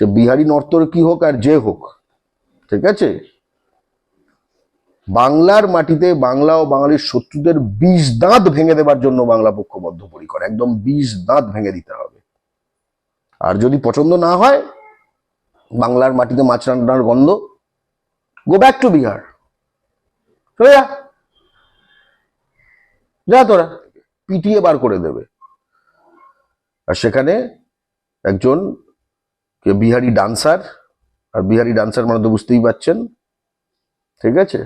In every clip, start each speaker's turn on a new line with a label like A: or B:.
A: সে বিহারি নর্তকী হোক আর যে হোক, ঠিক আছে? বাংলার মাটিতে বাংলা ও বাঙালির শত্রুদের বিষ দাঁত ভেঙে দেবার জন্য বাংলা পক্ষ বদ্ধপরিকর একদম বিষ দাঁত ভেঙে দিতে হবে। আর যদি পছন্দ না হয়, বাংলার মাটিতে মাছ রান্নার গন্ধ গো ব্যাক টু বিহার। চলে যা। যা তোরা, পিটিয়ে বার করে দেবে। আর সেখানে একজন বিহারি ডান্সার, আর বিহারি ডান্সার মানে তো বুঝতেই পাচ্ছেন। ঠিক আছে?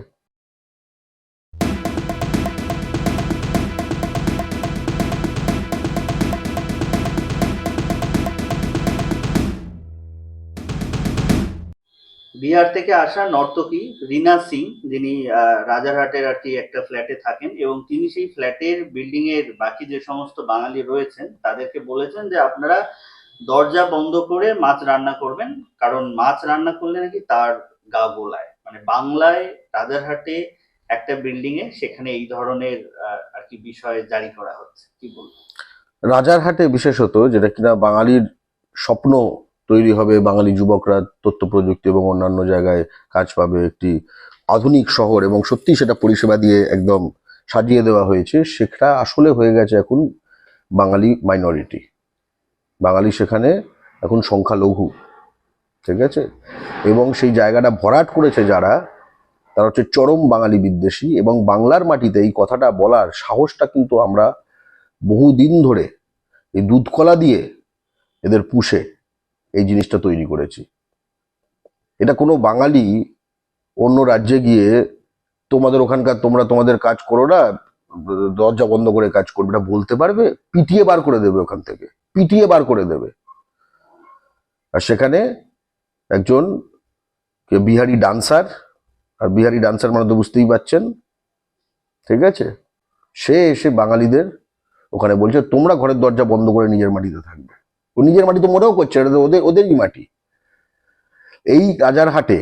B: বিহার থেকে আসা নর্তকী রিনা সিং, যিনি রাজারহাটের আর কি একটা ফ্ল্যাটে থাকেন, এবং তিনি সেই ফ্ল্যাটের বিল্ডিং এর বাকি যে সমস্ত বাঙালি রয়েছেন, তাদেরকে বলেছেন যে আপনারা দরজা বন্ধ করে মাছ রান্না করবেন, কারণ মাছ রান্না করলে নাকি তার গা গোলায়। মানে বাংলায় রাজারহাটে একটা বিল্ডিং এ সেখানে এই ধরনের আর কি বিষয় জারি করা হচ্ছে। কি বলব
A: রাজারহাটে বিশেষত যেটা কিনা বাঙালির স্বপ্ন তৈরি হবে, বাঙালি যুবকরা তথ্য প্রযুক্তি এবং অন্যান্য জায়গায় কাজ পাবে একটি আধুনিক শহর এবং সত্যি সেটা পরিষেবা দিয়ে একদম সাজিয়ে দেওয়া হয়েছে, সেটা আসলে হয়ে গেছে এখন বাঙালি মাইনরিটি বাঙালি সেখানে এখন সংখ্যালঘু, ঠিক আছে? এবং সেই জায়গাটা ভরাট করেছে যারা, তারা হচ্ছে চরম বাঙালি বিদ্বেষী এবং বাংলার মাটিতে এই কথাটা বলার সাহসটা কিন্তু আমরা বহুদিন ধরে এই দুধ কলা দিয়ে এদের পুষে এই জিনিসটা তৈরি করেছি। এটা কোনো বাঙালি অন্য রাজ্যে গিয়ে তোমাদের ওখানকার, তোমরা তোমাদের কাজ করো না, দরজা বন্ধ করে কাজ করবে, এটা বলতে পারবে? পিটিয়ে বার করে দেবে ওখান থেকে। পিটিয়ে বার করে দেবে। আর সেখানে একজন বিহারি ডান্সার, আর বিহারি ডান্সার মানে তো বুঝতেই পারছেন ঠিক আছে? সে এসে বাঙালিদের ওখানে বলছে, তোমরা ঘরের দরজা বন্ধ করে নিজের মাটিতে থাকবে। ও নিজের মাটি তো মোটেও করছে এটা ওদের, ওদেরই মাটি। এই রাজারহাটে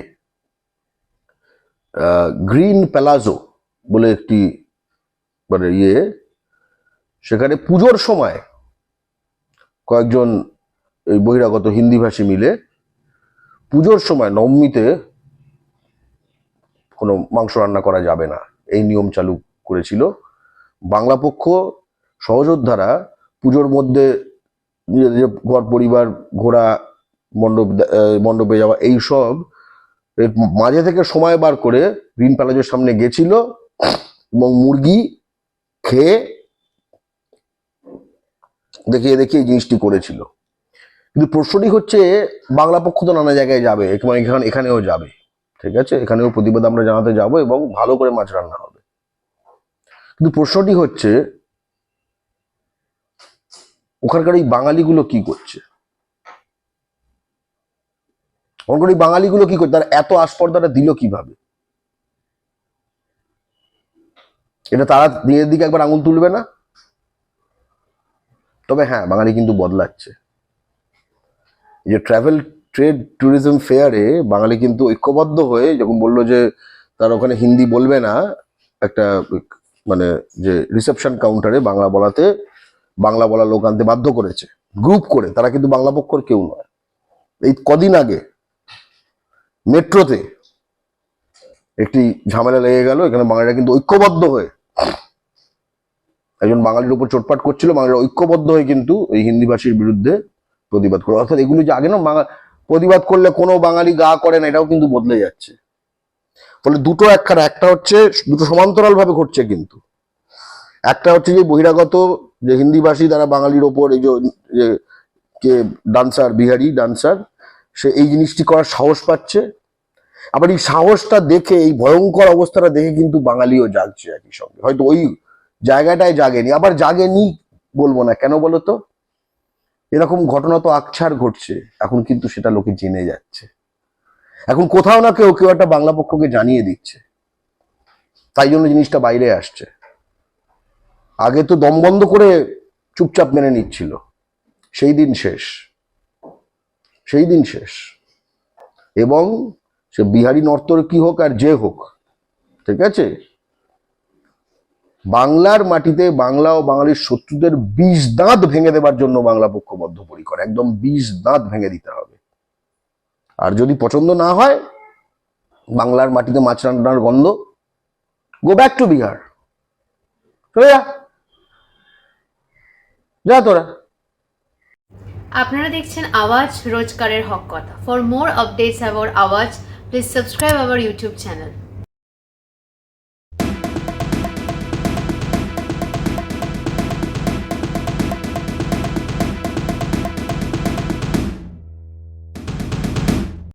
A: গ্রিন প্যালাজো বলে একটি মানে ইয়ে সেখানে পুজোর সময় কয়েকজন এই বহিরাগত হিন্দিভাষী মিলে পুজোর সময় নবমীতে কোনো মাংস রান্না করা যাবে না। এই নিয়ম চালু করেছিল। বাংলা পক্ষ, সহযোদ্ধারা পুজোর মধ্যে নিজেদের ঘর, পরিবার ঘোরা মণ্ডপ মণ্ডপে যাওয়া এইসব এর মাঝে থেকে সময় বার করে গ্রিন প্যালেজের সামনে গেছিল এবং মুরগি খেয়ে দেখিয়ে দেখিয়ে এই জিনিসটি করেছিল। কিন্তু প্রশ্নটি হচ্ছে, বাংলা পক্ষ তো নানা জায়গায় যাবে, এখানে এখানেও যাবে, ঠিক আছে? এখানেও প্রতিবাদ আমরা জানাতে যাব এবং ভালো করে মাছ রান্না হবে। কিন্তু প্রশ্নটি হচ্ছে, ওখানকার এই বাঙালিগুলো কি করছে? ওখানকার এই বাঙালিগুলো কি করছে? তারা এত আস্পর্দাটা দিল কীভাবে? এটা তারা নিজের দিকে একবার আঙুল তুলবে না? তবে হ্যাঁ বাঙালি কিন্তু বদলাচ্ছে। এই যে ট্রাভেল ট্রেড ট্যুরিজম ফেয়ারে বাঙালি কিন্তু ঐক্যবদ্ধ হয়ে যখন বলল যে তারা ওখানে হিন্দি বলবে না, একটা মানে যে রিসেপশন কাউন্টারে বাংলা বলাতে, বাংলা বলা লোক আনতে বাধ্য করেছে গ্রুপ করে। তারা কিন্তু বাংলা পক্ষর কেউ নয়। এই কদিন আগে মেট্রোতে একটি ঝামেলা লেগে গেল, এখানে বাঙালিরা কিন্তু ঐক্যবদ্ধ হয়ে একজন বাঙালির উপর চোটপাট করছিল, বাঙালিরা ঐক্যবদ্ধ হয়ে কিন্তু ওই হিন্দিভাষীর বিরুদ্ধে প্রতিবাদ করে অর্থাৎ এগুলো যে আগে না প্রতিবাদ করলে কোনো বাঙালি গা করে না, এটাও কিন্তু বদলে যাচ্ছে। ফলে দুটো একখানা, একটা হচ্ছে দুটো সমান্তরাল ভাবে ঘটছে কিন্তু। একটা হচ্ছে যে বহিরাগত যে হিন্দিভাষী তারা বাঙালির ওপর এই যে কে ডান্সার, বিহারি ডান্সার, সে এই জিনিসটি করার সাহস পাচ্ছে। আবার এই সাহসটা দেখে, এই ভয়ঙ্কর অবস্থাটা দেখে কিন্তু বাঙালিও জাগছে একই সঙ্গে। হয়তো ওই জায়গাটায় জাগেনি, আবার জাগেনি বলব না। কেন বলো তো এরকম ঘটনা তো আকছার ঘটছে, এখন কিন্তু সেটা লোকে জেনে যাচ্ছে। এখন কোথাও না কেউ কেউ একটা বাংলা পক্ষকে জানিয়ে দিচ্ছে। তাই জন্য জিনিসটা বাইরে আসছে। আগে তো দম বন্ধ করে চুপচাপ মেনে নিচ্ছিল। সেই দিন শেষ। সেই দিন শেষ। এবং সে বিহারি নর্তকী হোক আর যে হোক, ঠিক আছে? বাংলার মাটিতে বাংলা ও বাঙালির শত্রুদের বিষ দাঁত ভেঙে দেবার জন্য বাংলা পক্ষ বদ্ধপরিকর একদম বিষ দাঁত ভেঙে দিতে হবে। আর যদি পছন্দ না হয়, বাংলার মাটিতে মাছ রান্নার গন্ধ গো ব্যাক টু বিহার যা। তোরা।
C: আপনারা দেখছেন আওয়াজ রোজকারের হক কথা। For more updates about Awaaz please subscribe our YouTube channel